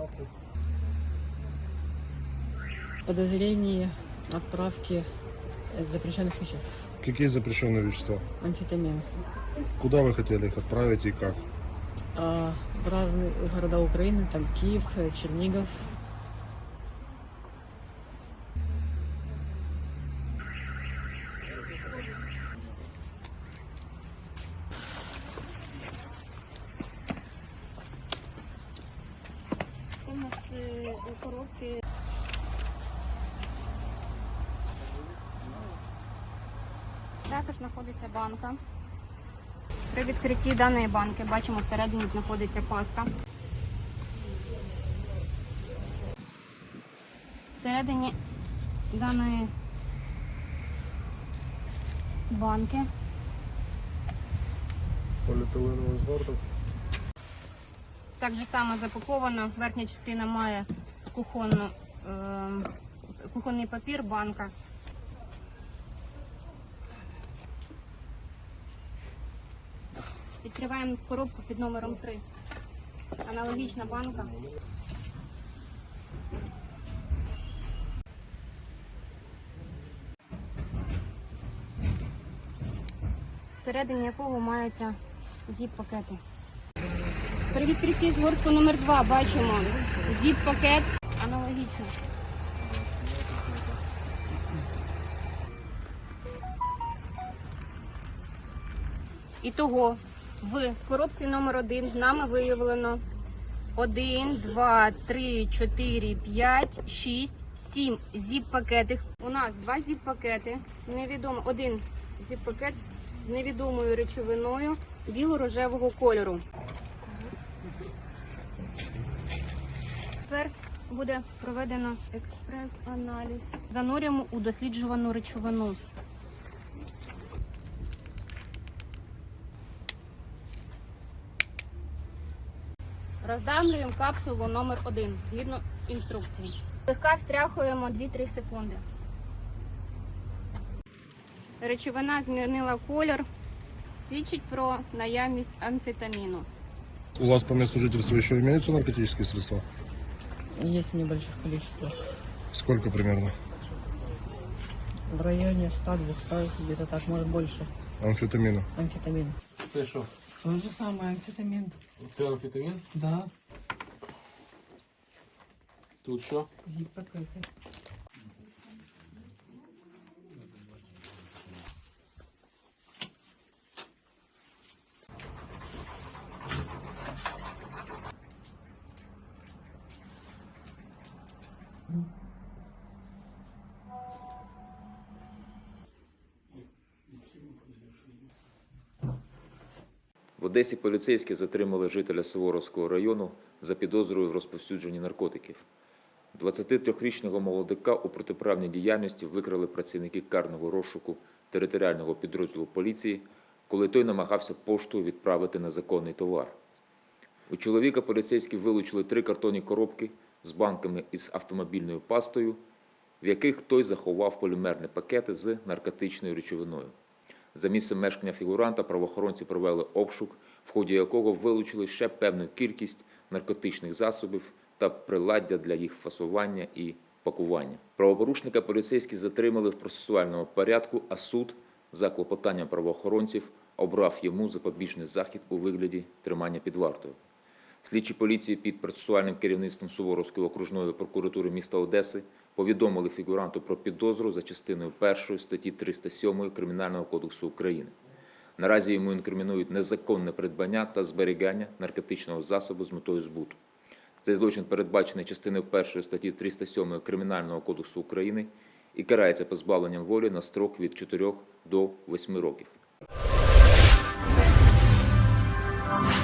доставки. Подозрение отправки запрещенных веществ. Какие запрещенные вещества? Амфетамин. Куда вы хотели их отправить и как? А, в разные города Украины, там Киев, э, Чернигов. Це в нас е, коробки. Також знаходиться банка. При відкритті даної банки бачимо всередині знаходиться паста. Всередині даної банки Поліетиленовий зварток. Так же само запаковано. Верхня частина має кухонну, е, кухонний папір, банка. Відкриваємо коробку під номером 3. Аналогічна банка. Всередині якого маються зіп-пакети. При відкритті згортку номер 2 бачимо зіп-пакет аналогічно. Ітого в коробці номер 1 нами виявлено 1, 2, 3, 4, 5, 6, 7 зіп-пакетів. У нас два зіп-пакети. Невідомо один зіп-пакет з невідомою речовиною біло-рожевого кольору. Буде проведено експрес-аналіз. Занурюємо у досліджувану речовину. Роздавлюємо капсулу номер 1 згідно інструкції. Легка встряхуємо 2-3 секунди. Речовина змінила колір, свідчить про наявність амфетаміну. У вас по месту жительства еще имеются наркотические средства? Есть в небольших количествах. Сколько примерно? В районе 100-200, где-то так, может больше. Амфетамина. Амфетамин. Це що? То же самое, амфетамин. Це амфетамін? Да, Тут що? зип-пакеты. В Одесі поліцейські затримали жителя Суворовського району за підозрою в розповсюдженні наркотиків. 23-річного молодика у протиправній діяльності викрали працівники карного розшуку територіального підрозділу поліції, коли той намагався поштою відправити незаконний товар. У чоловіка поліцейські вилучили три картонні коробки з банками із автомобільною пастою, в яких той заховав полімерні пакети з наркотичною речовиною. За місцем мешкання фігуранта правоохоронці провели обшук, в ході якого вилучили ще певну кількість наркотичних засобів та приладдя для їх фасування і пакування. Правопорушника поліцейські затримали в процесуальному порядку, а суд за клопотанням правоохоронців обрав йому запобіжний захід у вигляді тримання під вартою. Слідчі поліції під процесуальним керівництвом Суворовської окружної прокуратури міста Одеси повідомили фігуранту про підозру за частиною 1 статті 307 Кримінального кодексу України. Наразі йому інкримінують незаконне придбання та зберігання наркотичного засобу з метою збуту. Цей злочин передбачений частиною 1 статті 307 Кримінального кодексу України і карається позбавленням волі на строк від 4 до 8 років.